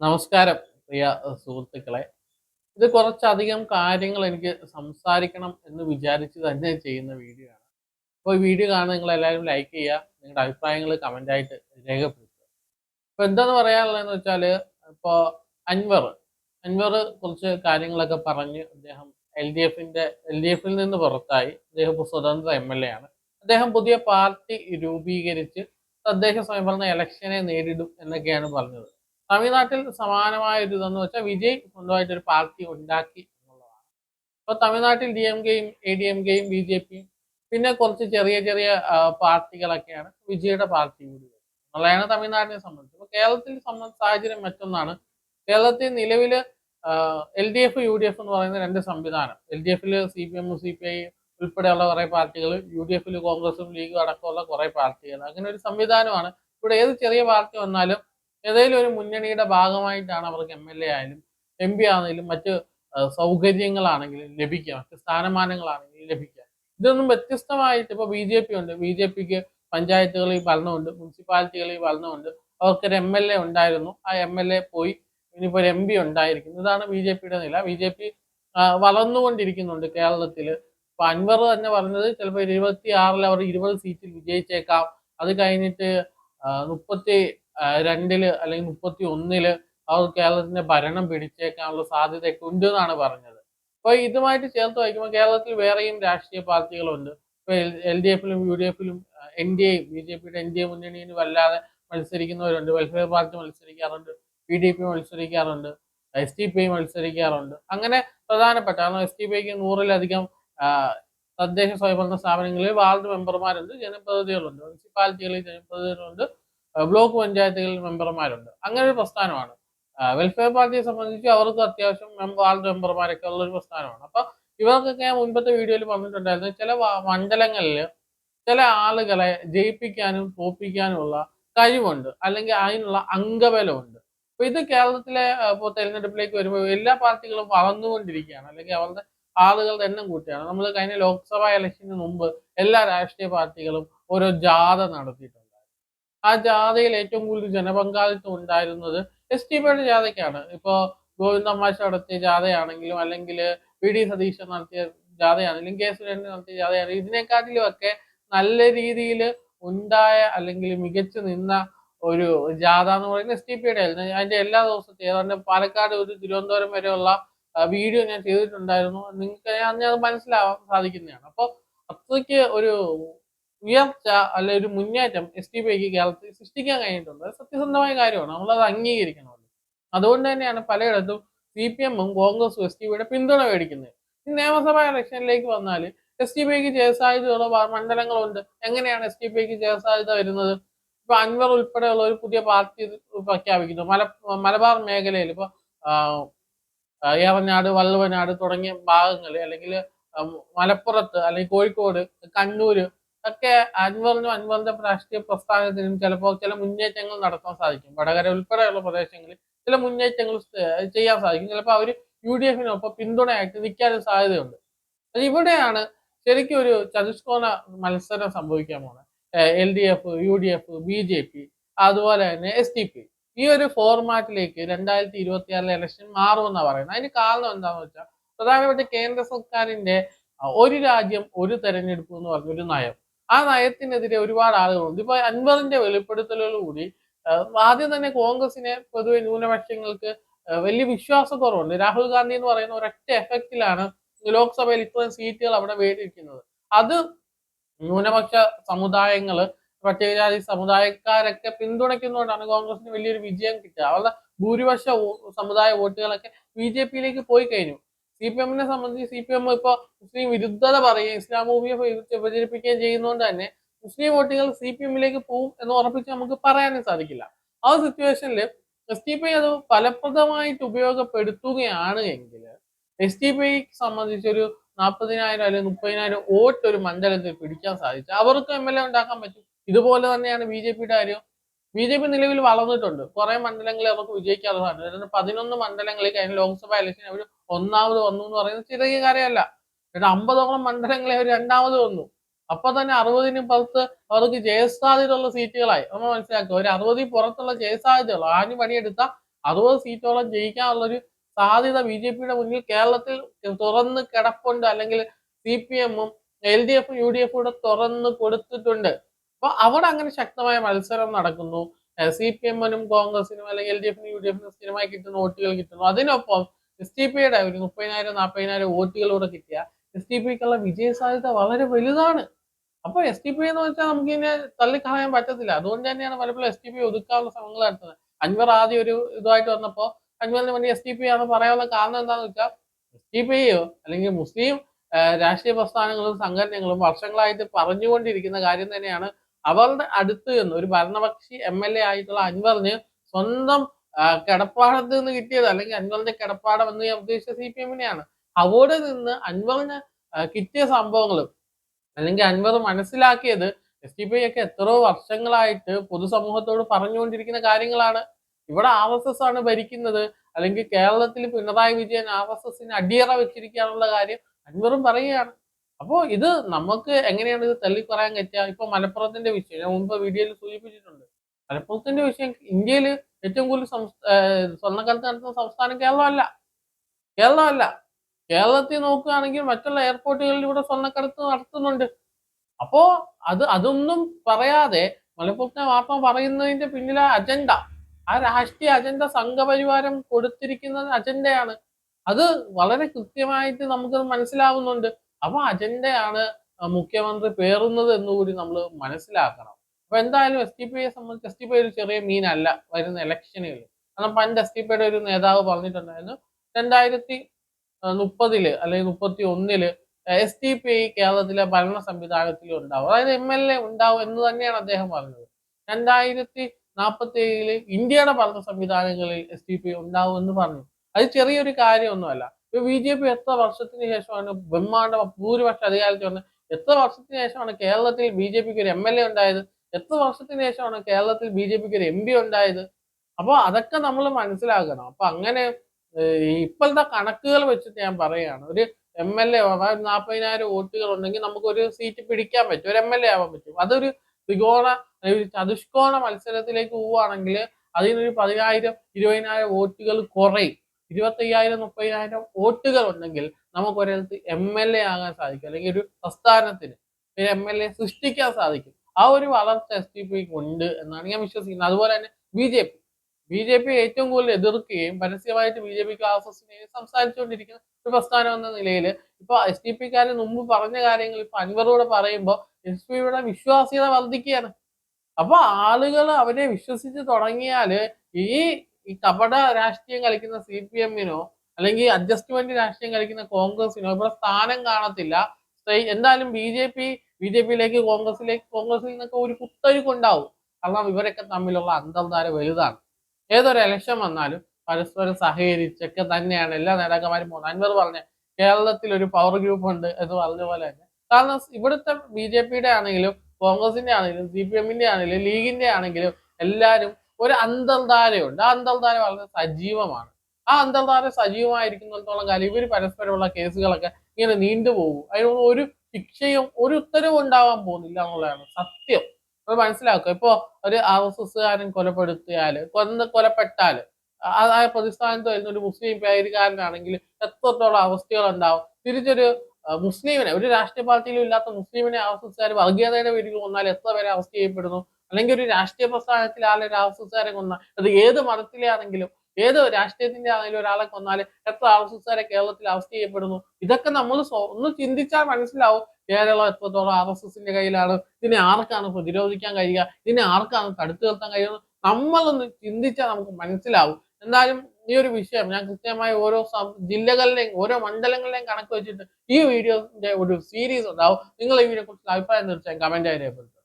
നമസ്കാരം പ്രിയ സുഹൃത്തുക്കളെ. ഇത് കുറച്ചധികം കാര്യങ്ങൾ എനിക്ക് സംസാരിക്കണം എന്ന് വിചാരിച്ച് തന്നെ ചെയ്യുന്ന വീഡിയോ ആണ്. അപ്പോൾ ഈ വീഡിയോ കാണുന്ന നിങ്ങൾ എല്ലാവരും ലൈക്ക് ചെയ്യുക നിങ്ങളുടെ അഭിപ്രായങ്ങൾ കമന്റ് ആയിട്ട് രേഖപ്പെടുത്തുക. അപ്പോൾ എന്താന്ന് പറയാനുള്ളതെന്ന് വെച്ചാൽ ഇപ്പോൾ അൻവർ അൻവർ കുറച്ച് കാര്യങ്ങളൊക്കെ പറഞ്ഞ് അദ്ദേഹം എൽ ഡി എഫിന്റെ എൽ ഡി എഫിൽ നിന്ന് പുറത്തായി. അദ്ദേഹം സ്വതന്ത്ര എം എൽ എ ആണ്. അദ്ദേഹം പുതിയ പാർട്ടി രൂപീകരിച്ച് തദ്ദേശ സ്വയംഭരണ ഇലക്ഷനെ നേരിടും എന്നൊക്കെയാണ് പറഞ്ഞത്. തമിഴ്നാട്ടിൽ സമാനമായ ഒരു ഇതെന്ന് വെച്ചാൽ വിജയ് സ്വന്തമായിട്ടൊരു പാർട്ടി ഉണ്ടാക്കി എന്നുള്ളതാണ്. അപ്പൊ തമിഴ്നാട്ടിൽ ഡി എം കെയും എ ഡി എം കെയും ബി ജെ പിയും പിന്നെ കുറച്ച് ചെറിയ ചെറിയ പാർട്ടികളൊക്കെയാണ് വിജയുടെ പാർട്ടി കൂടി എന്നുള്ളതാണ് തമിഴ്നാടിനെ സംബന്ധിച്ച്. അപ്പൊ കേരളത്തിൽ സംബന്ധിച്ച സാഹചര്യം മറ്റൊന്നാണ്. കേരളത്തിൽ നിലവിൽ L D F U D F എന്ന് പറയുന്ന രണ്ട് സംവിധാനം. എൽ ഡി എഫിൽ C P M C P I ഉൾപ്പെടെയുള്ള കുറെ പാർട്ടികൾ യു ഡി എഫിൽ കോൺഗ്രസും ലീഗും അടക്കമുള്ള കുറെ പാർട്ടികൾ. അങ്ങനെ ഒരു സംവിധാനമാണ്. ഇവിടെ ഏത് ചെറിയ പാർട്ടി വന്നാലും ഏതെങ്കിലും ഒരു മുന്നണിയുടെ ഭാഗമായിട്ടാണ് അവർക്ക് എം എൽ എ ആയാലും എം പി ആണെങ്കിലും മറ്റ് സൗകര്യങ്ങളാണെങ്കിലും ലഭിക്കുക മറ്റ് സ്ഥാനമാനങ്ങളാണെങ്കിലും ലഭിക്കുക. ഇതൊന്നും വ്യത്യസ്തമായിട്ട് ഇപ്പൊ ബി ജെ പി ഉണ്ട്. ബി ജെ പിക്ക് പഞ്ചായത്തുകളിൽ ഭരണമുണ്ട് മുനിസിപ്പാലിറ്റികളിൽ ഭരണമുണ്ട്. അവർക്കൊരു എം എൽ എ ഉണ്ടായിരുന്നു. ആ എം എൽ എ പോയി ഇനിയിപ്പോൾ ഒരു എം പി ഉണ്ടായിരിക്കുന്നു. ഇതാണ് ബി ജെ പിയുടെ നില. ബി ജെ പി വളർന്നുകൊണ്ടിരിക്കുന്നുണ്ട് കേരളത്തിൽ ഇപ്പൊ അൻവർ തന്നെ പറഞ്ഞത് ചിലപ്പോൾ ഇരുപത്തി ആറിൽ അവർ ഇരുപത് സീറ്റിൽ വിജയിച്ചേക്കാം. അത് കഴിഞ്ഞിട്ട് മുപ്പത്തി രണ്ടിൽ അല്ലെങ്കിൽ മുപ്പത്തി ഒന്നിൽ അവർ കേരളത്തിന്റെ ഭരണം പിടിച്ചേക്കാനുള്ള സാധ്യതയൊക്കെ ഉണ്ട് എന്നാണ് പറഞ്ഞത്. അപ്പൊ ഇതുമായിട്ട് ചേർത്ത് വയ്ക്കുമ്പോൾ കേരളത്തിൽ വേറെയും രാഷ്ട്രീയ പാർട്ടികളുണ്ട്. ഇപ്പൊ എൽ ഡി എഫിലും യു ഡി എഫിലും എൻ ഡി എയും ബി ജെ പിയുടെ എൻ ഡി എ മുന്നണിയിൽ വല്ലാതെ മത്സരിക്കുന്നവരുണ്ട്. വെൽഫെയർ പാർട്ടി മത്സരിക്കാറുണ്ട് പി ഡി പി മത്സരിക്കാറുണ്ട് എസ് ടി പി മത്സരിക്കാറുണ്ട്. അങ്ങനെ പ്രധാനപ്പെട്ട കാരണം എസ് ടി പി ഐക്ക് നൂറിലധികം തദ്ദേശ സ്വയംഭരണ സ്ഥാപനങ്ങളിൽ വാർഡ് മെമ്പർമാരുണ്ട് ജനപ്രതിനിധികളുണ്ട് മുനിസിപ്പാലിറ്റികളിൽ ജനപ്രതിനിധികളുണ്ട് ബ്ലോക്ക് പഞ്ചായത്തുകളിൽ മെമ്പർമാരുണ്ട്. അങ്ങനെ ഒരു പ്രസ്ഥാനമാണ്. വെൽഫെയർ പാർട്ടിയെ സംബന്ധിച്ച് അവർക്ക് അത്യാവശ്യം വാർഡ് മെമ്പർമാരൊക്കെ ഉള്ള ഒരു പ്രസ്ഥാനമാണ്. അപ്പൊ ഇവർക്കൊക്കെ ഞാൻ മുൻപത്തെ വീഡിയോയിൽ പറഞ്ഞിട്ടുണ്ടായിരുന്നു ചില മണ്ഡലങ്ങളിൽ ചില ആളുകളെ ജയിപ്പിക്കാനും തോപ്പിക്കാനുമുള്ള കഴിവുണ്ട്. അല്ലെങ്കിൽ അതിനുള്ള അംഗബലമുണ്ട്. അപ്പൊ ഇത് കേരളത്തിലെ ഇപ്പോൾ തെരഞ്ഞെടുപ്പിലേക്ക് വരുമ്പോൾ എല്ലാ പാർട്ടികളും വളർന്നുകൊണ്ടിരിക്കുകയാണ്. അല്ലെങ്കിൽ അവരുടെ ആളുകളുടെ എണ്ണം കൂട്ടിയാണ് നമ്മൾ കഴിഞ്ഞ ലോക്സഭാ ഇലക്ഷന് മുമ്പ് എല്ലാ രാഷ്ട്രീയ പാർട്ടികളും ഓരോ ജാഥ നടത്തിയിട്ടുണ്ട്. ആ ജാഥയിൽ ഏറ്റവും കൂടുതൽ ജനപങ്കാളിത്തം ഉണ്ടായിരുന്നത് എസ് ടി പിയുടെ ജാഥയ്ക്കാണ്. ഇപ്പോൾ ഗോവിന്ദമാശ നടത്തിയ ജാഥയാണെങ്കിലും അല്ലെങ്കിൽ വി ഡി സതീശൻ നടത്തിയ ജാഥയാണെങ്കിലും കെ സുരേന്ദ്രൻ നടത്തിയ ജാഥയാണെങ്കിലും ഇതിനെക്കാട്ടിലും ഒക്കെ നല്ല രീതിയിൽ ഉണ്ടായ അല്ലെങ്കിൽ മികച്ചു നിന്ന ഒരു ജാഥ എന്ന് പറയുന്നത് എസ് ടി പിയുടെ ആയിരുന്നു. അതിന്റെ എല്ലാ ദിവസത്തെയും ഏതാണ്ട് പാലക്കാട് ഒരു തിരുവനന്തപുരം വരെയുള്ള വീഡിയോ ഞാൻ ചെയ്തിട്ടുണ്ടായിരുന്നു. നിങ്ങൾക്ക് അത് മനസ്സിലാവാൻ സാധിക്കുന്നതാണ്. അപ്പോൾ അത്രയ്ക്ക് ഒരു ഉയർച്ച അല്ലെ ഒരു മുന്നേറ്റം എസ് ടി പിക്ക് കേരളത്തിൽ സൃഷ്ടിക്കാൻ കഴിഞ്ഞിട്ടുണ്ട്. സത്യസന്ധമായ കാര്യമാണ്. നമ്മളത് അംഗീകരിക്കണമല്ലോ അതുകൊണ്ട് തന്നെയാണ് പലയിടത്തും സി പി എമ്മും കോൺഗ്രസും എസ് ടി പിയുടെ പിന്തുണ മേടിക്കുന്നത്. ഈ നിയമസഭാ ഇലക്ഷനിലേക്ക് വന്നാൽ എസ് ടി പിക്ക് ജയസാധ്യതയുള്ള മണ്ഡലങ്ങളുണ്ട്. എങ്ങനെയാണ് എസ് ടി പിക്ക് ജയസാധ്യത വരുന്നത്? ഇപ്പൊ അൻവർ ഉൾപ്പെടെയുള്ള ഒരു പുതിയ പാർട്ടി പ്രഖ്യാപിക്കുന്നു. മല മലബാർ മേഖലയിൽ ഇപ്പൊ ഏറനാട് വള്ളുവനാട് തുടങ്ങിയ ഭാഗങ്ങളിൽ അല്ലെങ്കിൽ മലപ്പുറത്ത് അല്ലെങ്കിൽ കോഴിക്കോട് കണ്ണൂര് ഒക്കെ അൻവറിനും അൻവറിന്റെ രാഷ്ട്രീയ പ്രസ്ഥാനത്തിനും ചിലപ്പോൾ ചില മുന്നേറ്റങ്ങൾ നടത്താൻ സാധിക്കും. വടകര ഉൾപ്പെടെയുള്ള പ്രദേശങ്ങളിൽ ചില മുന്നേറ്റങ്ങൾ ചെയ്യാൻ സാധിക്കും. ചിലപ്പോൾ അവർ യു ഡി എഫിനൊപ്പം പിന്തുണയായിട്ട് നിൽക്കാനും സാധ്യതയുണ്ട്. അത് ഇവിടെയാണ് ശരിക്കും ഒരു ചതുഷ്കോണ മത്സരം സംഭവിക്കാൻ പോകുന്നത്. L D F U D F B J P അതുപോലെ തന്നെ എസ് ടി പി. ഈ ഒരു ഫോർമാറ്റിലേക്ക് രണ്ടായിരത്തി ഇരുപത്തി ആറിലെ ഇലക്ഷൻ മാറുമെന്നാണ് പറയുന്നത്. അതിന് കാരണം എന്താണെന്ന് വെച്ചാൽ പ്രധാനപ്പെട്ട കേന്ദ്ര സർക്കാരിന്റെ ഒരു രാജ്യം ഒരു തെരഞ്ഞെടുപ്പ് എന്ന് പറഞ്ഞൊരു നയം. ആ നയത്തിനെതിരെ ഒരുപാട് ആളുകളുണ്ട്. ഇപ്പൊ അൻവറിന്റെ വെളിപ്പെടുത്തലുകൂടി ആദ്യം തന്നെ കോൺഗ്രസിനെ പൊതുവെ ന്യൂനപക്ഷങ്ങൾക്ക് വലിയ വിശ്വാസക്കുറവുണ്ട്. രാഹുൽ ഗാന്ധി എന്ന് പറയുന്ന ഒരൊറ്റ എഫക്റ്റിലാണ് ലോക്സഭയിൽ ഇത്രയും സീറ്റുകൾ അവിടെ വേടിയിരിക്കുന്നത്. അത് ന്യൂനപക്ഷ സമുദായങ്ങൾ പട്ടികജാതി സമുദായക്കാരൊക്കെ പിന്തുണയ്ക്കുന്നതുകൊണ്ടാണ് കോൺഗ്രസിന് വലിയൊരു വിജയം കിട്ടുക. അവരുടെ ഭൂരിപക്ഷ സമുദായ വോട്ടുകളൊക്കെ ബി ജെ പിയിലേക്ക് പോയി കഴിഞ്ഞു. സി പി എമ്മിനെ സംബന്ധിച്ച് സി പി എം ഇപ്പൊ മുസ്ലിം വിരുദ്ധത പറയുകയും ഇസ്ലാം ഭൂമിയെ പ്രചരിപ്പിക്കുകയും ചെയ്യുന്നതുകൊണ്ട് തന്നെ മുസ്ലിം വോട്ടുകൾ സി പി എമ്മിലേക്ക് പോകും എന്ന് ഉറപ്പിച്ച് നമുക്ക് പറയാനും സാധിക്കില്ല. ആ സിറ്റുവേഷനിൽ എസ് ടി പി അത് ഫലപ്രദമായിട്ട് ഉപയോഗപ്പെടുത്തുകയാണ് എങ്കിൽ എസ് ടി പി സംബന്ധിച്ചൊരു നാൽപ്പതിനായിരം അല്ലെങ്കിൽ മുപ്പതിനായിരം വോട്ട് ഒരു മണ്ഡലത്തിൽ പിടിക്കാൻ സാധിച്ചു അവർക്ക് എം എൽ എ ഉണ്ടാക്കാൻ പറ്റും. ഇതുപോലെ തന്നെയാണ് ബി ജെ പിയുടെ കാര്യം. ബി ജെ പി നിലവിൽ വളർന്നിട്ടുണ്ട്. കുറെ മണ്ഡലങ്ങളിൽ അവർക്ക് വിജയിക്കാതെ സാധിച്ചു പതിനൊന്ന് മണ്ഡലങ്ങളിൽ കഴിഞ്ഞ ലോക്സഭാ ഇലക്ഷൻ അവർ ഒന്നാമത് വന്നു എന്ന് പറയുന്നത് ചെറിയ കാര്യമല്ല. എന്നിട്ട് അമ്പതോളം മണ്ഡലങ്ങളെ അവർ രണ്ടാമത് വന്നു. അപ്പൊ തന്നെ അറുപതിനും പത്ത് അവർക്ക് ജയസാധ്യതയുള്ള സീറ്റുകളായി. നമ്മൾ മനസ്സിലാക്കുക ഒരു അറുപതിൽ പുറത്തുള്ള ജയസാധ്യതകൾ. ആഞ്ഞു പണിയെടുത്ത അറുപത് സീറ്റോളം ജയിക്കാനുള്ളൊരു സാധ്യത ബി ജെ പിയുടെ മുന്നിൽ കേരളത്തിൽ തുറന്ന് കിടപ്പുണ്ട്. അല്ലെങ്കിൽ സി പി എമ്മും എൽ ഡി എഫും യു ഡി എഫും കൂടെ തുറന്ന് കൊടുത്തിട്ടുണ്ട്. അപ്പൊ അവിടെ അങ്ങനെ ശക്തമായ മത്സരം നടക്കുന്നു. സി പി എമ്മിനും കോൺഗ്രസിനും അല്ലെങ്കിൽ എൽ ഡി എഫിനും യു ഡി എഫിനും സ്ഥിരമായി കിട്ടുന്ന വോട്ടുകൾ കിട്ടുന്നു. അതിനൊപ്പം എസ് ടി പിയുടെ ഒരു മുപ്പതിനായിരം നാൽപ്പതിനായിരം വോട്ടുകളൂടെ കിട്ടിയ എസ് ടി പിക്കുള്ള വിജയ സാധ്യത വളരെ വലുതാണ്. അപ്പൊ എസ് ടി പി എന്ന് വെച്ചാൽ നമുക്ക് ഇതിനെ തള്ളിക്കളയാൻ പറ്റത്തില്ല. അതുകൊണ്ട് തന്നെയാണ് പലപ്പോഴും എസ് ടി പി ഒതുക്കാനുള്ള ശ്രമങ്ങൾ നടത്തുന്നത്. അൻവർ ആദ്യം ഒരു ഇതുമായിട്ട് വന്നപ്പോൾ അൻവറിന് വേണ്ടി എസ് ടി പി ആണ് പറയാനുള്ള കാരണം എന്താണെന്ന് വെച്ചാൽ എസ് ടി പിയോ അല്ലെങ്കിൽ മുസ്ലിം രാഷ്ട്രീയ പ്രസ്ഥാനങ്ങളും സംഘടനകളും വർഷങ്ങളായിട്ട് പറഞ്ഞുകൊണ്ടിരിക്കുന്ന കാര്യം തന്നെയാണ് അവരുടെ അടുത്ത് നിന്ന് ഒരു ഭരണപക്ഷി എം എൽ എ ആയിട്ടുള്ള അൻവറിന് സ്വന്തം കിടപ്പാടത്ത് നിന്ന് കിട്ടിയത് അല്ലെങ്കിൽ അൻവറിന്റെ കിടപ്പാടം എന്ന് ഞാൻ ഉദ്ദേശിച്ച സി പി എമ്മിനെയാണ് അവിടെ നിന്ന് അൻവറിന് കിട്ടിയ സംഭവങ്ങളും അല്ലെങ്കിൽ അൻവർ മനസ്സിലാക്കിയത് എസ് ടി പി ഒക്കെ എത്രയോ വർഷങ്ങളായിട്ട് പൊതുസമൂഹത്തോട് പറഞ്ഞുകൊണ്ടിരിക്കുന്ന കാര്യങ്ങളാണ്. ഇവിടെ ആർ എസ് എസ് ആണ് ഭരിക്കുന്നത്. അല്ലെങ്കിൽ കേരളത്തിൽ പിണറായി വിജയൻ ആർ എസ് എസിന് അടിയറ വെച്ചിരിക്കാനുള്ള കാര്യം അൻവറും പറയുകയാണ്. അപ്പോൾ ഇത് നമുക്ക് എങ്ങനെയാണ് ഇത് തള്ളി പറയാൻ പറ്റുക? ഇപ്പൊ മലപ്പുറത്തിന്റെ വിഷയം ഞാൻ മുമ്പ് വീഡിയോയിൽ സൂചിപ്പിച്ചിട്ടുണ്ട്. മലപ്പുറത്തിന്റെ വിഷയം ഇന്ത്യയിൽ ഏറ്റവും കൂടുതൽ സ്വർണക്കാലത്ത് നടത്തുന്ന സംസ്ഥാനം കേരളമല്ല. കേരളമല്ല. കേരളത്തിൽ നോക്കുകയാണെങ്കിൽ മറ്റുള്ള എയർപോർട്ടുകളിൽ ഇവിടെ സ്വർണക്കടത്ത് നടത്തുന്നുണ്ട്. അപ്പോ അത് അതൊന്നും പറയാതെ മലപ്പുറത്തെ വാർത്ത പറയുന്നതിന്റെ പിന്നിലെ അജണ്ട. ആ രാഷ്ട്രീയ അജണ്ട സംഘപരിവാരം കൊടുത്തിരിക്കുന്ന അജണ്ടയാണ്. അത് വളരെ കൃത്യമായിട്ട് നമുക്ക് മനസ്സിലാവുന്നുണ്ട്. അപ്പൊ അജണ്ടയാണ് മുഖ്യമന്ത്രി പേറുന്നത് എന്നുകൂടി നമ്മൾ മനസ്സിലാക്കണം. അപ്പൊ എന്തായാലും എസ് ടി പിയെ സംബന്ധിച്ച് എസ് ടി പി ഒരു ചെറിയ മീനല്ല വരുന്ന ഇലക്ഷനുകൾ കാരണം പണ്ട് എസ് ടി പിയുടെ ഒരു നേതാവ് പറഞ്ഞിട്ടുണ്ടായിരുന്നു രണ്ടായിരത്തി മുപ്പതിൽ അല്ലെങ്കിൽ മുപ്പത്തി ഒന്നിൽ എസ് ടി പി കേരളത്തിലെ ഭരണ സംവിധാനത്തിൽ ഉണ്ടാവും. അതായത് എം എൽ എ ഉണ്ടാവും എന്ന് തന്നെയാണ് അദ്ദേഹം പറഞ്ഞത്. രണ്ടായിരത്തി നാൽപ്പത്തി ഏഴിൽ ഇന്ത്യയുടെ ഭരണ സംവിധാനങ്ങളിൽ എസ് ടി പി ഉണ്ടാവും എന്ന് പറഞ്ഞു. അത് ചെറിയൊരു കാര്യമൊന്നുമല്ല. ഇപ്പൊ ബി ജെ പി എത്ര വർഷത്തിന് ശേഷമാണ് ബ്രഹ്മാണ്ഡ ഭൂരിപക്ഷ അധികാരത്തിൽ വന്ന് എത്ര വർഷത്തിന് ശേഷമാണ് കേരളത്തിൽ ബി ജെ പിക്ക് ഒരു എം എൽ എ ഉണ്ടായത്? എത്ര വർഷത്തിന് ശേഷമാണ് കേരളത്തിൽ ബി ജെ പിക്ക് ഒരു എം പി ഉണ്ടായത്? അപ്പോൾ അതൊക്കെ നമ്മൾ മനസ്സിലാക്കണം. അപ്പൊ അങ്ങനെ ഇപ്പോഴത്തെ കണക്കുകൾ വെച്ചിട്ട് ഞാൻ പറയുകയാണ്. ഒരു എം എൽ എ നാൽപ്പതിനായിരം വോട്ടുകൾ ഉണ്ടെങ്കിൽ നമുക്ക് ഒരു സീറ്റ് പിടിക്കാൻ പറ്റും. ഒരു എം എൽ എ ആവാൻ പറ്റും. അതൊരു ത്രികോണ ചതുഷ്കോണ മത്സരത്തിലേക്ക് പോവുകയാണെങ്കിൽ അതിനൊരു പതിനായിരം ഇരുപതിനായിരം വോട്ടുകൾ കുറയും. ഇരുപത്തയ്യായിരം മുപ്പതിനായിരം വോട്ടുകൾ ഉണ്ടെങ്കിൽ നമുക്ക് ഒരിടത്ത് എം എൽ എ ആകാൻ സാധിക്കും. അല്ലെങ്കിൽ ഒരു പ്രസ്ഥാനത്തിന് ഒരു എം എൽ എ സൃഷ്ടിക്കാൻ സാധിക്കും. ആ ഒരു വളർച്ച എസ് ഡി പിക്ക് ഉണ്ട് എന്നാണ് ഞാൻ വിശ്വസിക്കുന്നത്. അതുപോലെ തന്നെ B J P B J P ഏറ്റവും കൂടുതൽ എതിർക്കുകയും പരസ്യമായിട്ട് ബി ജെ എസ് എസിനെ സംസാരിച്ചുകൊണ്ടിരിക്കുന്ന ഒരു പ്രസ്ഥാനം എന്ന നിലയിൽ ഇപ്പൊ എസ് ഡി പിക്കാരൻ മുമ്പ് പറഞ്ഞ കാര്യങ്ങൾ ഇപ്പൊ അൻവറോട് പറയുമ്പോൾ എസ് പിയുടെ വിശ്വാസ്യത വർദ്ധിക്കുകയാണ്. അപ്പൊ ആളുകൾ അവരെ വിശ്വസിച്ച് തുടങ്ങിയാൽ ഈ ഈ കപട രാഷ്ട്രീയം കളിക്കുന്ന സി പി എമ്മിനോ അല്ലെങ്കിൽ അഡ്ജസ്റ്റ്മെന്റ് രാഷ്ട്രീയം കളിക്കുന്ന കോൺഗ്രസിനോ ഇവിടെ സ്ഥാനം കാണത്തില്ല. എന്തായാലും B J P B J പിയിലേക്ക് കോൺഗ്രസിലേക്ക് കോൺഗ്രസിൽ നിന്നൊക്കെ ഒരു കുത്തൊഴുക്കുണ്ടാവും കാരണം ഇവരൊക്കെ തമ്മിലുള്ള അന്തർധാര വലുതാണ്. ഏതൊരു ഇലക്ഷൻ വന്നാലും പരസ്പരം സഹകരിച്ചൊക്കെ തന്നെയാണ് എല്ലാ നേതാക്കന്മാരും പോകുന്നത്. അൻവർ പറഞ്ഞ കേരളത്തിൽ ഒരു പവർ ഗ്രൂപ്പ് ഉണ്ട് എന്ന് പറഞ്ഞ പോലെ തന്നെ. കാരണം ഇവിടുത്തെ ബി ജെ പിയുടെ ആണെങ്കിലും കോൺഗ്രസിന്റെ ആണെങ്കിലും സി പി എമ്മിന്റെ ആണെങ്കിലും ലീഗിന്റെ ആണെങ്കിലും എല്ലാവരും ഒരു അന്തർധാരയുണ്ട്. ആ അന്തർധാര വളരെ സജീവമാണ്. ആ അന്തർധാര സജീവമായിരിക്കുന്നിടത്തോളം കാലം ഇവർ പരസ്പരമുള്ള കേസുകളൊക്കെ ഇങ്ങനെ നീണ്ടുപോകും. അതിനൊന്നും ഒരു ശിക്ഷയും ഒരു ഉത്തരവും ഉണ്ടാവാൻ പോകുന്നില്ല എന്നുള്ളതാണ് സത്യം. അത് മനസ്സിലാക്കുക. ഇപ്പോ ഒരു ആർ എസ് എസ്സുകാരൻ കൊലപ്പെടുത്തിയാൽ കൊന്ന് കൊലപ്പെട്ടാൽ ആ പ്രതിസ്ഥാനത്ത് വരുന്ന ഒരു മുസ്ലിം പേരുകാരനാണെങ്കിൽ എത്രത്തോളം അവസ്ഥകൾ ഉണ്ടാവും തിരിച്ചൊരു മുസ്ലിമിനെ ഒരു രാഷ്ട്രീയ പാർട്ടിയിലും ഇല്ലാത്ത മുസ്ലിമിനെ എസ്സുകാർ വർഗീയതയുടെ പേരിൽ കൊന്നാൽ എത്ര പേരെ അവസ്ഥ ചെയ്യപ്പെടുന്നു? അല്ലെങ്കിൽ ഒരു രാഷ്ട്രീയ പ്രസ്ഥാനത്തിൽ ആളെ ഒരു എസ്സുകാരെ കൊന്നാൽ അത് ഏത് മതത്തിലെ ആണെങ്കിലും ഏത് രാഷ്ട്രീയത്തിന്റെ ആണെങ്കിലും ഒരാളെ കൊന്നാൽ എത്ര ആർ എസ് കേരളത്തിൽ അറസ്റ്റ് ചെയ്യപ്പെടുന്നു? ഇതൊക്കെ നമ്മൾ ഒന്ന് ചിന്തിച്ചാൽ മനസ്സിലാവും കേരളം എത്രത്തോളം ആർ എസ് എസിന്റെ കയ്യിലാണ്. ഇതിനെ ആർക്കാണ് പ്രതിരോധിക്കാൻ കഴിയുക? ഇതിനെ ആർക്കാണ് തടുത്തു നിർത്താൻ കഴിയുന്നത്? നമ്മളൊന്ന് ചിന്തിച്ചാൽ നമുക്ക് മനസ്സിലാവും. എന്തായാലും ഈ ഒരു വിഷയം ഞാൻ കൃത്യമായി ഓരോ ജില്ലകളിലെയും ഓരോ മണ്ഡലങ്ങളിലെയും കണക്ക് വെച്ചിട്ട് ഈ വീഡിയോന്റെ ഒരു സീരീസ് ഉണ്ടാവും. നിങ്ങൾ ഈ വീഡിയോ കുറിച്ച് അഭിപ്രായം തീർച്ചയായും കമന്റ് ആയി രേഖപ്പെടുത്തും